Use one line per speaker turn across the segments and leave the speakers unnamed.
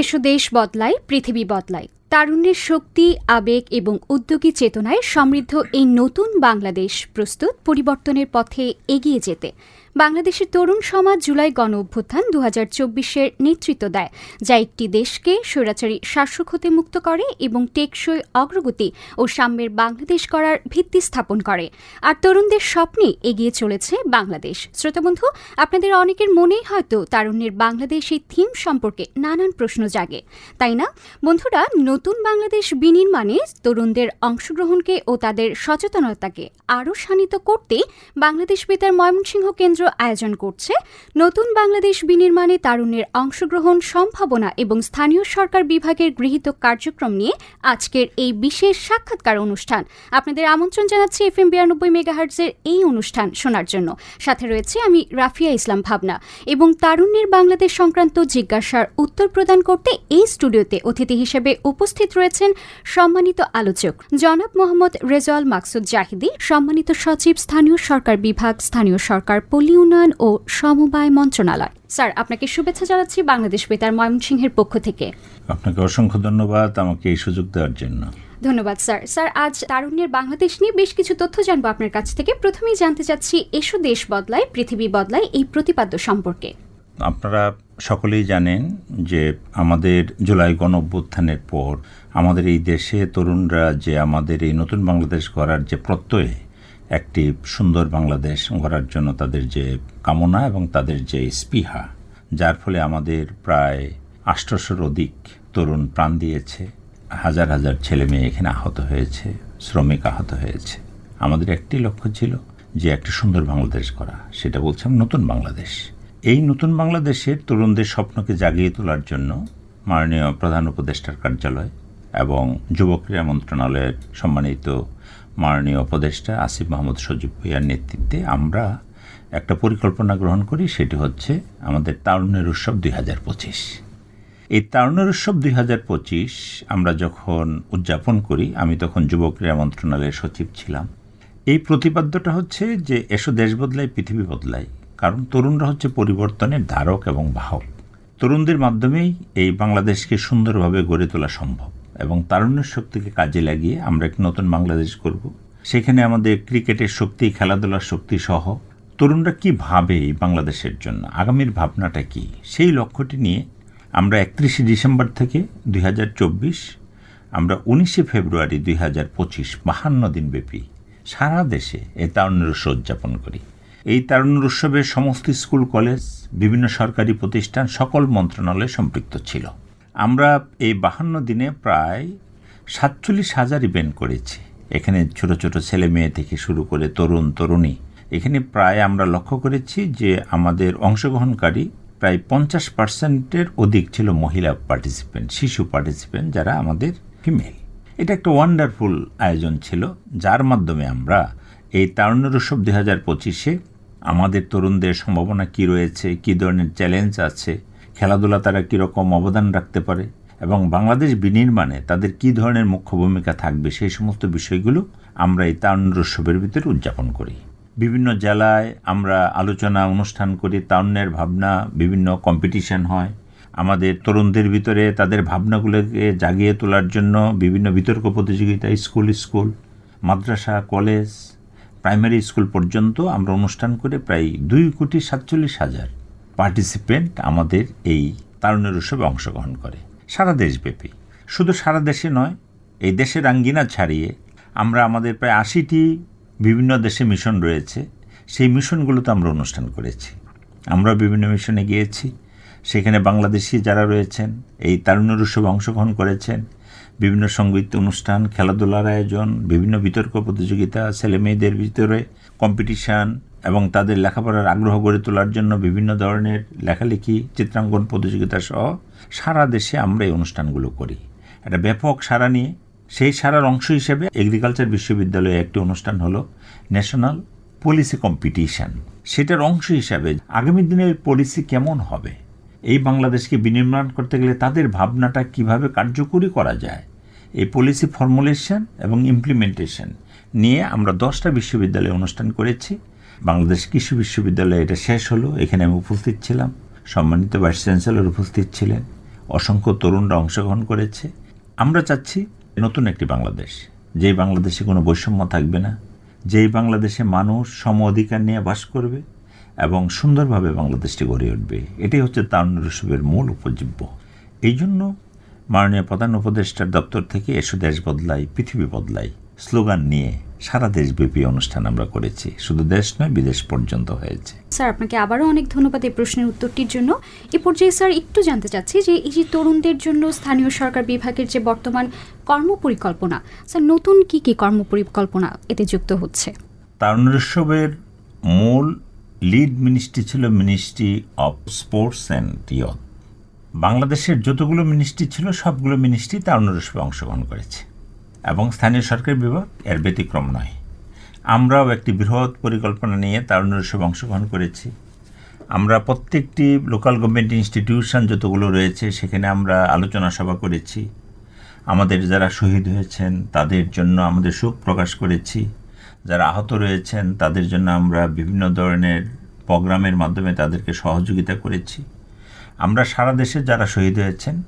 এসো দেশ বদলায় পৃথিবী বদলায় তারুণ্যের শক্তি, আবেগ এবং উদ্যোগী চেতনায় সমৃদ্ধ এই নতুন বাংলাদেশ প্রস্তুত পরিবর্তনের পথে এগিয়ে যেতে। বাংলাদেশের তরুণ সমাজ জুলাই গণ অভ্যুত্থান দু হাজার চব্বিশের নেতৃত্ব দেয়, যা একটি দেশকে স্বৈরাচারী শাসক হতে মুক্ত করে এবং টেকসই অগ্রগতি ও সাম্যের বাংলাদেশ করার ভিত্তি স্থাপন করে। আর তরুণদের স্বপ্নে এগিয়ে চলেছে বাংলাদেশ। শ্রোতাবন্ধু আপনাদের অনেকের মনেই হয়তো তারুণ্যের বাংলাদেশ এই থিম সম্পর্কে নানান প্রশ্ন জাগে। তাই না? বন্ধুরা, নতুন বাংলাদেশ বিনির্মাণে তরুণদের অংশগ্রহণকে ও তাদের সচেতনতাকে আরও শানিত করতে বাংলাদেশ বেতার ময়মনসিংহ কেন্দ্র আয়োজন করছে নতুন বাংলাদেশ বিনির্মাণে তারুণ্যের অংশগ্রহণ সম্ভাবনা এবং স্থানীয় সরকার বিভাগের গৃহীত কার্যক্রম নিয়ে আজকের এই বিশেষ সাক্ষাৎকার অনুষ্ঠান। আপনাদের আমন্ত্রণ জানাচ্ছি এফ এম বিরানব্বই মেগাহার্টসের এই অনুষ্ঠান শোনার জন্য। সাথে রয়েছে আমি রাফিয়া ইসলাম ভাবনা এবং তারুণ্যের বাংলাদেশ সংক্রান্ত জিজ্ঞাসার উত্তর প্রদান করতে এই স্টুডিওতে অতিথি হিসেবে উপস্থিত রয়েছেন সম্মানিত আলোচক জনাব মোহাম্মদ রেজাল মাকসুদ জাহিদি, সম্মানিত সচিব স্থানীয় সরকার বিভাগ, স্থানীয় সরকার পল্লী উন্নয়ন ও সমবায় মন্ত্রণালয়। স্যার আপনাকে শুভেচ্ছা জানাচ্ছি বাংলাদেশ বেতার ময়মনসিংহের পক্ষ থেকে।
আপনাকে অসংখ্য ধন্যবাদ আমাকে এই সুযোগ দেওয়ার জন্য।
ধন্যবাদ স্যার। স্যার আজ তারুণ্যের বাংলাদেশ নিয়ে বেশ কিছু তথ্য জানব আপনার কাছ থেকে। প্রথমেই জানতে চাচ্ছি এসো দেশ বদলায় পৃথিবী বদলায় এই প্রতিপাদ্য সম্পর্কে।
আপনারা সকলেই জানেন যে আমাদের জুলাই গণ অভ্যুত্থানের পর আমাদের এই দেশে তরুণরা যে আমাদের এই নতুন বাংলাদেশ গড়ার যে প্রত্যয়ে একটি সুন্দর বাংলাদেশ গড়ার জন্য তাদের যে কামনা এবং তাদের যে স্পৃহা, যার ফলে আমাদের প্রায় আষ্টশোর অধিক তরুণ প্রাণ দিয়েছে, হাজার হাজার ছেলে মেয়ে এখানে আহত হয়েছে, শ্রমিক আহত হয়েছে। আমাদের একটি লক্ষ্য ছিল যে একটা সুন্দর বাংলাদেশ করা সেটা বলছিলাম নতুন বাংলাদেশ। এই নতুন বাংলাদেশের তরুণদের স্বপ্নকে জাগিয়ে তোলার জন্য মাননীয় প্রধান উপদেষ্টার কার্যালয় এবং যুব ক্রীড়া মন্ত্রণালয়ের সম্মানিত মাননীয় উপদেষ্টা আসিফ মাহমুদ সজীব ভুইয়ার নেতৃত্বে আমরা একটা পরিকল্পনা গ্রহণ করি, সেটি হচ্ছে আমাদের তারুণ্যের উৎসব দুই হাজার পঁচিশ। এই তারুণ্যের উৎসব দুই হাজার পঁচিশ আমরা যখন উদযাপন করি, আমি তখন যুব ক্রীড়া মন্ত্রণালয়ের সচিব ছিলাম। এই প্রতিপাদ্যটা হচ্ছে যে এসো দেশ বদলায় পৃথিবী বদলায় কারণ তরুণরা হচ্ছে পরিবর্তনের ধারক এবং বাহক। তরুণদের মাধ্যমেই এই বাংলাদেশকে সুন্দরভাবে গড়ে তোলা সম্ভব। এবং তারুণ্যের শক্তিকে কাজে লাগিয়ে আমরা একটি নতুন বাংলাদেশ করব। সেখানে আমাদের ক্রিকেটের শক্তি, খেলাধুলার শক্তি সহ তরুণরা কি ভাবে এই বাংলাদেশের জন্য, আগামীর ভাবনাটা কি? সেই লক্ষ্যটি নিয়ে আমরা একত্রিশে ডিসেম্বর থেকে দুই হাজার চব্বিশ, আমরা উনিশে ফেব্রুয়ারি দুই হাজার পঁচিশ বাহান্ন দিনব্যাপী সারা দেশে এই তারুণ্যের উৎসব উদযাপন করি। এই তারুণ্যের উৎসবে সমস্ত স্কুল, কলেজ, বিভিন্ন সরকারি প্রতিষ্ঠান, সকল মন্ত্রণালয়ে সম্পৃক্ত ছিল। আমরা এই বাহান্ন দিনে প্রায় সাতচল্লিশ হাজার ইভেন্ট করেছি। এখানে ছোট ছোট ছেলে মেয়ে থেকে শুরু করে তরুণ, তরুণী। এখানে প্রায় আমরা লক্ষ্য করেছি যে আমাদের অংশগ্রহণকারী প্রায় পঞ্চাশ পার্সেন্টের অধিক ছিল মহিলা পার্টিসিপেন্ট শিশু পার্টিসিপেন্ট যারা আমাদের ফিমেল এটা একটা ওয়ান্ডারফুল আয়োজন ছিল, যার মাধ্যমে আমরা এই তারুণ্যের উৎসব দুই হাজার পঁচিশে আমাদের তরুণদের সম্ভাবনা কি রয়েছে, কি ধরনের চ্যালেঞ্জ আছে খেলাধুলা তারা কীরকম অবদান রাখতে পারে এবং বাংলাদেশ বিনির্মাণে তাদের কি ধরনের মুখ্য ভূমিকা থাকবে সেই সমস্ত বিষয়গুলো আমরা এই তারুণ্যের উৎসবের ভিতরে উদযাপন করি। বিভিন্ন জেলায় আমরা আলোচনা অনুষ্ঠান করি তারুণ্যের ভাবনা, বিভিন্ন কম্পিটিশন হয়। আমাদের তরুণদের ভিতরে তাদের ভাবনাগুলোকে জাগিয়ে তোলার জন্য বিভিন্ন বিতর্ক প্রতিযোগিতা, স্কুল স্কুল, মাদ্রাসা, কলেজ, প্রাইমারি স্কুল পর্যন্ত আমরা অনুষ্ঠান করে প্রায় দুই কোটি সাতচল্লিশ হাজার পার্টিসিপেন্ট আমাদের এই তারুণ্যের উৎসবে অংশগ্রহণ করে। সারা দেশব্যাপী। শুধু সারা দেশে নয়, এই দেশের আঙ্গিনা ছাড়িয়ে আমরা আমাদের প্রায় আশিটি বিভিন্ন দেশে মিশন রয়েছে। সেই মিশনগুলোতে আমরা অনুষ্ঠান করেছি। আমরা বিভিন্ন মিশনে গিয়েছি। সেখানে বাংলাদেশি যারা রয়েছেন, এই তারুণ্যের উৎসবে অংশগ্রহণ করেছেন। বিভিন্ন সংগীত অনুষ্ঠান, খেলাধুলার আয়োজন, বিভিন্ন বিতর্ক প্রতিযোগিতা ছেলে মেয়েদের ভিতরে কম্পিটিশান এবং তাদের লেখাপড়ার আগ্রহ গড়ে তোলার জন্য বিভিন্ন ধরনের লেখালেখি, চিত্রাঙ্কন প্রতিযোগিতা সহ সারা দেশে আমরা এই অনুষ্ঠানগুলো করি। একটা ব্যাপক সারা নিয়ে সেই সারার অংশ হিসেবে এগ্রিকালচার বিশ্ববিদ্যালয়ে একটি অনুষ্ঠান হলো ন্যাশনাল পলিসি কম্পিটিশান সেটার অংশ হিসাবে আগামী দিনের পলিসি কেমন হবে? এই বাংলাদেশকে বিনির্মাণ করতে গেলে তাদের ভাবনাটা কীভাবে কার্যকরী করা যায়? এই পলিসি ফর্মুলেশন এবং ইমপ্লিমেন্টেশন নিয়ে আমরা দশটা বিশ্ববিদ্যালয়ে অনুষ্ঠান করেছি। বাংলাদেশ কৃষি বিশ্ববিদ্যালয়ে এটা শেষ হলো। এখানে আমি উপস্থিত ছিলাম। সম্মানিত ভাইস চ্যান্সেলর উপস্থিত ছিলেন। অসংখ্য তরুণরা অংশগ্রহণ করেছে। আমরা চাচ্ছি নতুন একটি বাংলাদেশ। যেই বাংলাদেশে কোনো বৈষম্য থাকবে না। যেই বাংলাদেশে মানুষ সম অধিকার নিয়ে বাস করবে এবং সুন্দরভাবে বাংলাদেশটি গড়ে উঠবে। এটাই হচ্ছে তারুণ্য উৎসবের মূল উপজীব্য। এই জন্য মাননীয় প্রধান উপদেষ্টার দপ্তর থেকে এসো দেশ বদলাই, পৃথিবী বদলাই। স্লোগান নিয়ে সারা দেশব্যাপী অনুষ্ঠান আমরা করেছি। শুধু দেশ নয় বিদেশ পর্যন্ত হয়েছে।
স্যার আপনাকে আবারও অনেক ধন্যবাদ এই প্রশ্নের উত্তরটির জন্য। এ পর্যায়ে স্যার একটু জানতে চাচ্ছি যে এই যে তরুণদের জন্য স্থানীয় সরকার বিভাগের যে বর্তমান কর্মপরিকল্পনা স্যার নতুন কি কি কর্মপরিকল্পনা এতে যুক্ত হচ্ছে?
তারুণ্য উৎসবের মূল লিড মিনিস্ট্রি ছিল ministry of sports and youth. বাংলাদেশের যতগুলো মিনিস্ট্রি ছিল সবগুলো মিনিস্ট্রি তারুণ্য উৎসবে অংশগ্রহণ করেছে। এবং স্থানীয় সরকার বিভাগ এর ব্যতিক্রম নয়। আমরাও একটি বৃহৎ পরিকল্পনা নিয়ে তারুণ্য উৎসবে অংশগ্রহণ করেছি। আমরা প্রত্যেকটি লোকাল গভর্নমেন্ট ইনস্টিটিউশন যতগুলো রয়েছে, সেখানে আমরা আলোচনা সভা করেছি। আমাদের যারা শহীদ হয়েছেন, তাদের জন্য আমাদের শোক প্রকাশ করেছি। যারা আহত রয়েছেন, তাদের জন্য আমরা বিভিন্ন ধরনের প্রোগ্রামের মাধ্যমে তাদেরকে সহযোগিতা করেছি। আমরা সারা দেশে যারা শহীদ হয়েছেন,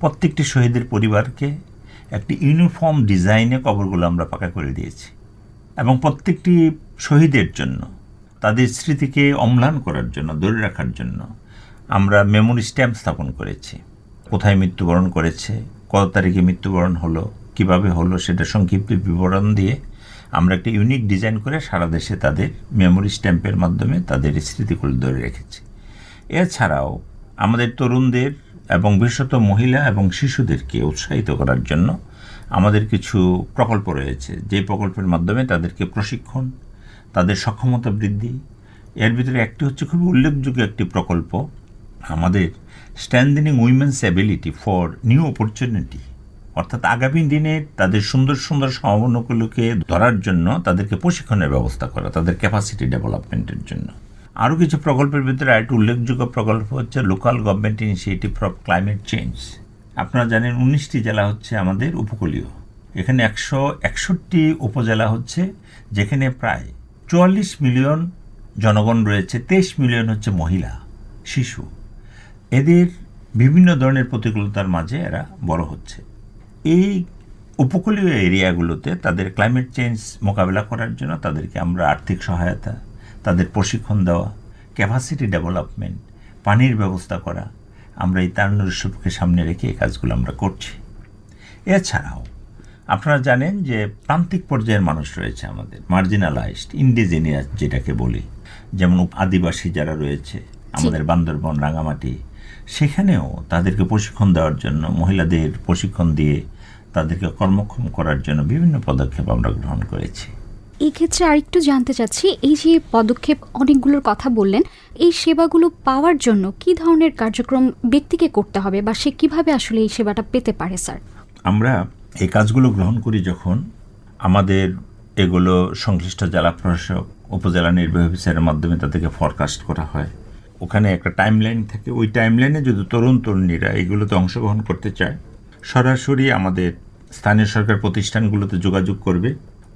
প্রত্যেকটি শহীদের পরিবারকে একটি ইউনিফর্ম ডিজাইনে কবরগুলো আমরা পাকা করে দিয়েছি। এবং প্রত্যেকটি শহীদের জন্য, তাদের স্মৃতিকে অম্লান করার জন্য, ধরে রাখার জন্য আমরা মেমোরি স্ট্যাম্প স্থাপন করেছি। কোথায় মৃত্যুবরণ করেছে, কত তারিখে মৃত্যুবরণ হলো, কীভাবে হলো সেটা সংক্ষিপ্ত বিবরণ দিয়ে আমরা একটা ইউনিক ডিজাইন করে সারা দেশে তাদের মেমোরি স্ট্যাম্পের মাধ্যমে তাদের স্মৃতিগুলো ধরে রেখেছি। এছাড়াও আমাদের তরুণদের এবং বিশেষত মহিলা এবং শিশুদেরকে উৎসাহিত করার জন্য আমাদের কিছু প্রকল্প রয়েছে। যে প্রকল্পের মাধ্যমে তাদেরকে প্রশিক্ষণ, তাদের সক্ষমতা বৃদ্ধি, এর ভিতরে একটি হচ্ছে খুবই উল্লেখযোগ্য একটি প্রকল্প, আমাদের standing women's ability for new opportunity অর্থাৎ আগামী দিনে তাদের সুন্দর সুন্দর সম্ভাবনাগুলোকে ধরার জন্য তাদেরকে প্রশিক্ষণের ব্যবস্থা করা, তাদের ক্যাপাসিটি ডেভেলপমেন্টের জন্য। আরও কিছু প্রকল্পের ভিতরে আরেকটি উল্লেখযোগ্য প্রকল্প হচ্ছে local government initiative for climate change আপনারা জানেন উনিশটি জেলা হচ্ছে আমাদের উপকূলীয়। এখানে একশো একষট্টি উপজেলা হচ্ছে, যেখানে প্রায় চুয়াল্লিশ মিলিয়ন জনগণ রয়েছে, তেইশ মিলিয়ন হচ্ছে মহিলা, শিশু। এদের বিভিন্ন ধরনের প্রতিকূলতার মাঝে এরা বড় হচ্ছে। এই উপকূলীয় এরিয়াগুলোতে তাদের ক্লাইমেট চেঞ্জ মোকাবেলা করার জন্য তাদেরকে আমরা আর্থিক সহায়তা তাদের প্রশিক্ষণ দেওয়া ক্যাপাসিটি ডেভেলপমেন্ট পানির ব্যবস্থা করা আমরা এই তারুণ্য উৎসবকে সামনে রেখে এই কাজগুলো আমরা করছি। এছাড়াও আপনারা জানেন যে প্রান্তিক পর্যায়ের মানুষ রয়েছে আমাদের মার্জিনালাইজড ইন্ডিজেনিয়াস যেটাকে বলি। যেমন আদিবাসী যারা রয়েছে আমাদের বান্দরবন রাঙামাটি সেখানেও তাদেরকে প্রশিক্ষণ দেওয়ার জন্য মহিলাদের প্রশিক্ষণ দিয়ে তাদেরকে কর্মক্ষম করার জন্য বিভিন্ন পদক্ষেপ আমরা গ্রহণ করেছি।
এই ক্ষেত্রে আরেকটু জানতে চাচ্ছি, এই যে পদক্ষেপ অনেকগুলোর কথা বললেন, এই সেবাগুলো পাওয়ার জন্য কি ধরনের কার্যক্রম ব্যক্তিকে করতে হবে বা সে কীভাবে আসলে এই সেবাটা পেতে পারে, স্যার?
আমরা এই কাজগুলো গ্রহণ করি যখন আমাদের এগুলো সংশ্লিষ্ট জেলা প্রশাসক, উপজেলা নির্বাহী অফিসারের মাধ্যমে তাদেরকে ফরকাস্ট করা হয়। ওখানে একটা টাইমলাইন থাকে। ওই টাইমলাইনে যদি তরুণ তরুণীরা এগুলোতে অংশগ্রহণ করতে চায়, সরাসরি আমাদের স্থানীয় সরকার প্রতিষ্ঠানগুলোতে যোগাযোগ করবে।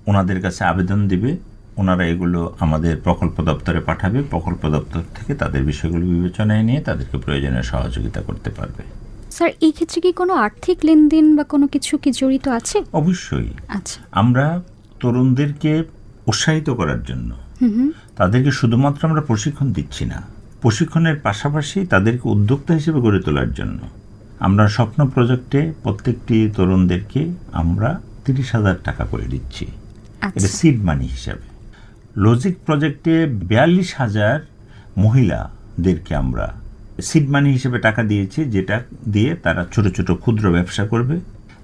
ওনাদের কাছে আবেদন দিবে ওনারা এগুলো আমাদের প্রকল্প দপ্তরে পাঠাবে প্রকল্প দপ্তর থেকে তাদের বিষয়গুলো বিবেচনায় নিয়ে তাদেরকে প্রয়োজনীয় সহযোগিতা করতে পারবে।
স্যার এই ক্ষেত্রে কি কোনো আর্থিক লেনদেন বা কোনো কিছু কি জড়িত আছে?
অবশ্যই।
আচ্ছা।
আমরা তরুণদেরকে উৎসাহিত করার জন্য। তাদেরকে শুধুমাত্র আমরা প্রশিক্ষণ দিচ্ছি না প্রশিক্ষণের পাশাপাশি তাদেরকে উদ্যোক্তা হিসেবে গড়ে তোলার জন্য। আমরা স্বপ্ন প্রজেক্টে প্রত্যেকটি তরুণদেরকে আমরা তিরিশ হাজার টাকা করে দিচ্ছি। এটা
আচ্ছা
সিড মানি হিসাবে লজিক প্রজেক্টে বিয়াল্লিশ হাজার মহিলাদেরকে আমরা সিড মানি হিসেবে টাকা দিয়েছি, যেটা দিয়ে তারা ছোট ছোট ক্ষুদ্র ব্যবসা করবে,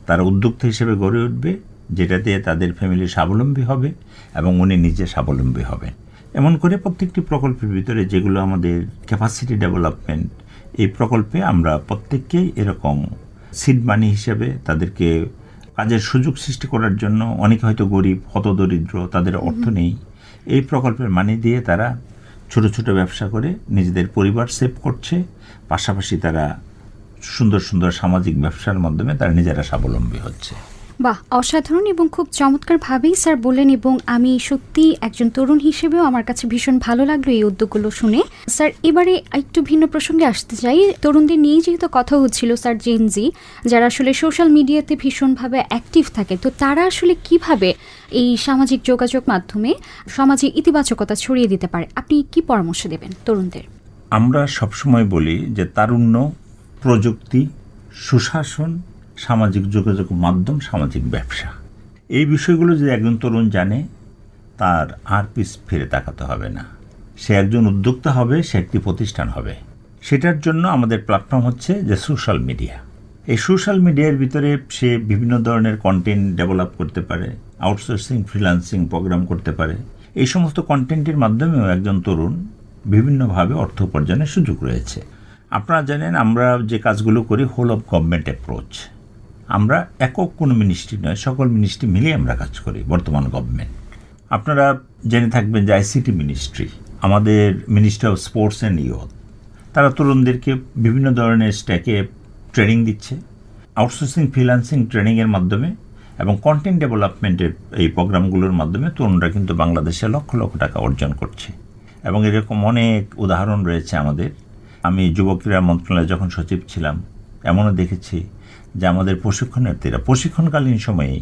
তারা উদ্যোক্তা হিসেবে গড়ে উঠবে, যেটা দিয়ে তাদের ফ্যামিলি স্বাবলম্বী হবে এবং উনি নিজে স্বাবলম্বী হবেন। এমন করে প্রত্যেকটি প্রকল্পের ভিতরে যেগুলো আমাদের ক্যাপাসিটি ডেভেলপমেন্ট এই প্রকল্পে আমরা প্রত্যেককেই এরকম সিড মানি হিসেবে তাদেরকে কাজের সুযোগ সৃষ্টি করার জন্য অনেকে হয়তো গরিব হত দরিদ্র তাদের অর্থ নেই। এই প্রকল্পের মানি দিয়ে তারা ছোট ছোট ব্যবসা করে নিজেদের পরিবার সেভ করছে। পাশাপাশি তারা সুন্দর সুন্দর সামাজিক ব্যবসার মাধ্যমে তারা নিজেরা স্বাবলম্বী হচ্ছে।
বাহ, অসাধারণ এবং খুব চমৎকারভাবেই স্যার বললেন এবং আমি সত্যি একজন তরুণ হিসেবেও আমার কাছে ভীষণ ভালো লাগল এই উদ্যোগগুলো শুনে। স্যার, এবারে একটু ভিন্ন প্রসঙ্গে আসতে চাই। তরুণদের নিয়েই যেহেতু কথা হচ্ছিল স্যার জেনজি যারা আসলে সোশ্যাল মিডিয়াতে ভীষণভাবে অ্যাক্টিভ থাকে, তো তারা আসলে কীভাবে এই সামাজিক যোগাযোগ মাধ্যমে সমাজে ইতিবাচকতা ছড়িয়ে দিতে পারে? আপনি কি পরামর্শ দেবেন তরুণদের?
আমরা সবসময় বলি যে তারুণ্য প্রযুক্তি, সুশাসন সামাজিক যোগাযোগ মাধ্যম, সামাজিক ব্যবসা। এই বিষয়গুলো যদি একজন তরুণ জানে, তার আর পিস ফিরে তাকাতে হবে না। সে একজন উদ্যোক্তা হবে, সে একটি প্রতিষ্ঠান হবে। সেটার জন্য আমাদের প্ল্যাটফর্ম হচ্ছে যে সোশ্যাল মিডিয়া এই সোশ্যাল মিডিয়ার ভিতরে সে বিভিন্ন ধরনের কন্টেন্ট ডেভেলপ করতে পারে আউটসোর্সিং ফ্রিল্যান্সিং প্রোগ্রাম করতে পারে। এই সমস্ত কন্টেন্টের মাধ্যমেও একজন তরুণ বিভিন্নভাবে অর্থ উপার্জনের সুযোগ রয়েছে। আপনারা জানেন, আমরা যে কাজগুলো করি হোল অফ গভর্নমেন্ট অ্যাপ্রোচ আমরা একক কোনো মিনিস্ট্রি নয়, সকল মিনিস্ট্রি মিলিয়ে আমরা কাজ করি বর্তমান গভর্নমেন্ট আপনারা জেনে থাকবেন যে আইসিটি মিনিস্ট্রি আমাদের ministry of sports and youth তারা তরুণদেরকে বিভিন্ন ধরনের স্ট্যাকে ট্রেনিং দিচ্ছে আউটসোর্সিং ফ্রিল্যান্সিং ট্রেনিংয়ের মাধ্যমে এবং কন্টেন্ট ডেভেলপমেন্টের এই প্রোগ্রামগুলোর মাধ্যমে তরুণরা কিন্তু বাংলাদেশে লক্ষ লক্ষ টাকা অর্জন করছে। এবং এরকম অনেক উদাহরণ রয়েছে আমাদের। আমি যুব ক্রীড়া মন্ত্রণালয়ে যখন সচিব ছিলাম এমনও দেখেছি যে আমাদের প্রশিক্ষণার্থীরা প্রশিক্ষণকালীন সময়েই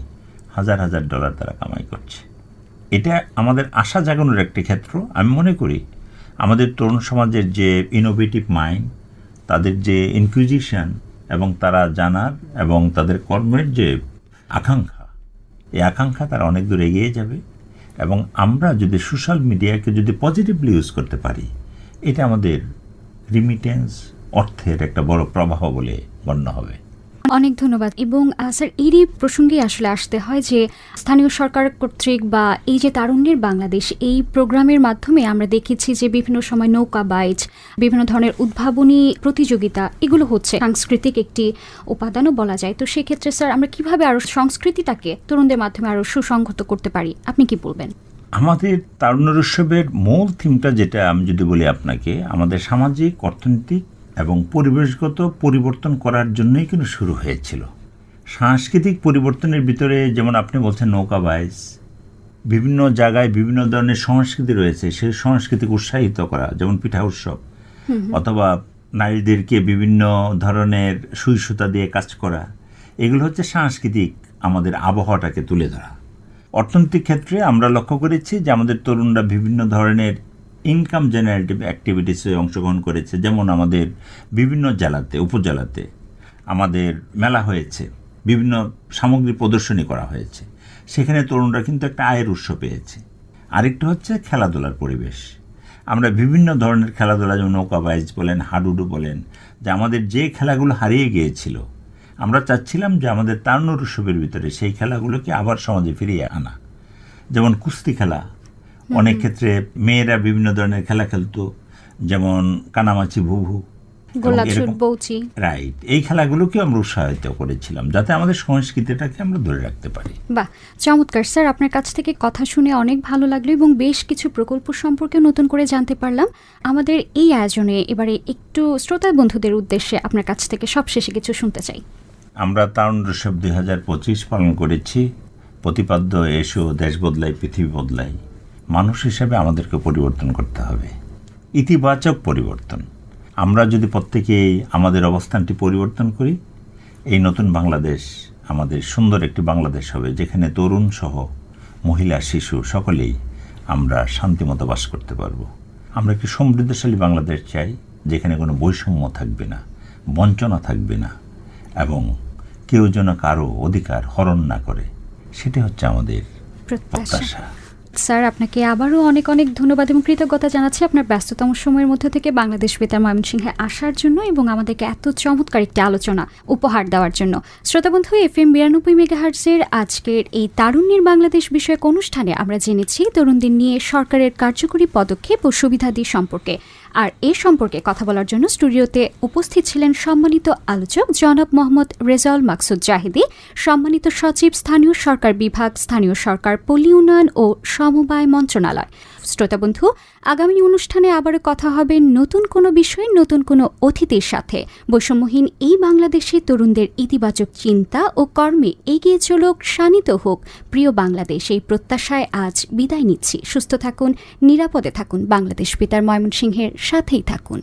হাজার হাজার ডলার তারা কামাই করছে। এটা আমাদের আশা জাগানোর একটি ক্ষেত্র। আমি মনে করি আমাদের তরুণ সমাজের যে ইনোভেটিভ মাইন্ড তাদের যে ইনকুইজিশন এবং তারা জানার এবং তাদের কর্মের যে আকাঙ্ক্ষা, এই আকাঙ্ক্ষা তারা অনেক দূর এগিয়ে যাবে এবং আমরা যদি সোশ্যাল মিডিয়াকে যদি পজিটিভলি ইউজ করতে পারি, এটা আমাদের রিমিটেন্স অর্থের একটা বড় প্রবাহ বলে গণ্য হবে।
অনেক ধন্যবাদ। এবং স্যার এরই প্রসঙ্গে আসলে আসতে হয় যে স্থানীয় সরকার কর্তৃক বা এই যে তারুণ্যের বাংলাদেশ এই প্রোগ্রামের মাধ্যমে আমরা দেখেছি যে বিভিন্ন সময় নৌকা বাইচ বিভিন্ন ধরনের উদ্ভাবনী প্রতিযোগিতা এগুলো হচ্ছে সাংস্কৃতিক একটি উপাদানও বলা যায়। তো সেক্ষেত্রে স্যার আমরা কীভাবে আরও সংস্কৃতিটাকে তরুণদের মাধ্যমে আরও সুসংহত করতে পারি? আপনি কি বলবেন?
আমাদের তারুণ্য উৎসবের মূল থিমটা যেটা আমি যদি বলি আপনাকে আমাদের সামাজিক অর্থনৈতিক এবং পরিবেশগত পরিবর্তন করার জন্যই কিন্তু শুরু হয়েছিল। সাংস্কৃতিক পরিবর্তনের ভিতরে যেমন আপনি বলছেন নৌকা বাইস বিভিন্ন জায়গায় বিভিন্ন ধরনের সংস্কৃতি রয়েছে সেই সংস্কৃতিকে উৎসাহিত করা যেমন পিঠা উৎসব অথবা নারীদেরকে বিভিন্ন ধরনের সুই সুতা দিয়ে কাজ করা এগুলো হচ্ছে সাংস্কৃতিক আমাদের আবহাওয়াটাকে তুলে ধরা। অর্থনৈতিক ক্ষেত্রে আমরা লক্ষ্য করেছি যে আমাদের তরুণরা বিভিন্ন ধরনের ইনকাম জেনারেটিভ অ্যাক্টিভিটিসে অংশগ্রহণ করেছে, যেমন আমাদের বিভিন্ন জেলাতে, উপজেলাতে আমাদের মেলা হয়েছে, বিভিন্ন সামগ্রী প্রদর্শনী করা হয়েছে। সেখানে তরুণরা কিন্তু একটা আয়ের উৎস পেয়েছে। আরেকটা হচ্ছে খেলাধুলার পরিবেশ। আমরা বিভিন্ন ধরনের খেলাধুলা, যেমন নৌকা বাইজ বলেন, হাডুডু বলেন, যে আমাদের যে খেলাগুলো হারিয়ে গিয়েছিল, আমরা চাচ্ছিলাম যে আমাদের তারুণ্য উৎসবের ভিতরে সেই খেলাগুলোকে আবার সমাজে ফিরিয়ে আনা। যেমন কুস্তি খেলা অনেক ক্ষেত্রে মেয়েরা বিভিন্ন ধরনের খেলা খেলতো যেমন কানামাছি ভুভু রাইট এই খেলাগুলোকে আমরা উৎসাহিত করেছিলাম যাতে আমাদের সংস্কৃতিটাকে আমরা ধরে রাখতে পারি।
বাহ চমৎকার। স্যার আপনার কাছ থেকে কথা শুনে অনেক ভালো লাগল এবং বেশ কিছু প্রকল্প সম্পর্কে নতুন করে জানতে পারলাম। আমাদের এই আয়োজনে এবারে একটু শ্রোতা বন্ধুদের উদ্দেশ্যে আপনার কাছ থেকে সবশেষে কিছু শুনতে চাই।
আমরা তারুণ উৎসব দুই হাজার পঁচিশ পালন করেছি। প্রতিপাদ্য এসো দেশ বদলাই পৃথিবী বদলাই। মানুষ হিসেবে আমাদেরকে পরিবর্তন করতে হবে। ইতিবাচক পরিবর্তন। আমরা যদি প্রত্যেকেই আমাদের অবস্থানটি পরিবর্তন করি এই নতুন বাংলাদেশ আমাদের সুন্দর একটি বাংলাদেশ হবে যেখানে তরুণ সহ মহিলা শিশু সকলেই আমরা শান্তিমতো বাস করতে পারব। আমরা একটি সমৃদ্ধশালী বাংলাদেশ চাই যেখানে কোনো বৈষম্য থাকবে না বঞ্চনা থাকবে না এবং কেউ যেন কারও অধিকার হরণ না করে। সেটা হচ্ছে আমাদের
প্রত্যাশা।
প্রত্যাশা।
স্যার, আপনাকে আবারও অনেক অনেক ধন্যবাদ এবং কৃতজ্ঞতা জানাচ্ছি আপনার ব্যস্ততম সময়ের মধ্যে থেকে বাংলাদেশ বেতার ময়মনসিংহে আসার জন্য এবং আমাদেরকে এত চমৎকার একটি আলোচনা উপহার দেওয়ার জন্য। শ্রোতাবন্ধু এফ এম বিরানব্বই মেগাহার্সের আজকের এই তারুণ্যের বাংলাদেশ বিষয়ক অনুষ্ঠানে আমরা জেনেছি তরুণদের নিয়ে সরকারের কার্যকরী পদক্ষেপ ও সুবিধাদি সম্পর্কে। আর এ সম্পর্কে কথা বলার জন্য স্টুডিওতে উপস্থিত ছিলেন সম্মানিত আলোচক জনাব মোহাম্মদ রেজাউল মাকসুদ জাহিদি, সম্মানিত সচিব স্থানীয় সরকার বিভাগ, স্থানীয় সরকার পল্লী উন্নয়ন ও সমবায় মন্ত্রণালয়। শ্রোতা বন্ধু, আগামী অনুষ্ঠানে আবার কথা হবে নতুন কোনো বিষয়ে, নতুন কোনো অতিথির সাথে। বৈষম্যহীন এই বাংলাদেশে তরুণদের ইতিবাচক চিন্তা ও কর্মে এগিয়ে চলুক, শানিত হোক। প্রিয় বাংলাদেশ, এই প্রত্যাশায় আজ বিদায় নিচ্ছি। সুস্থ থাকুন, নিরাপদে থাকুন। বাংলাদেশ পিতার ময়মনসিংহের সাথেই থাকুন।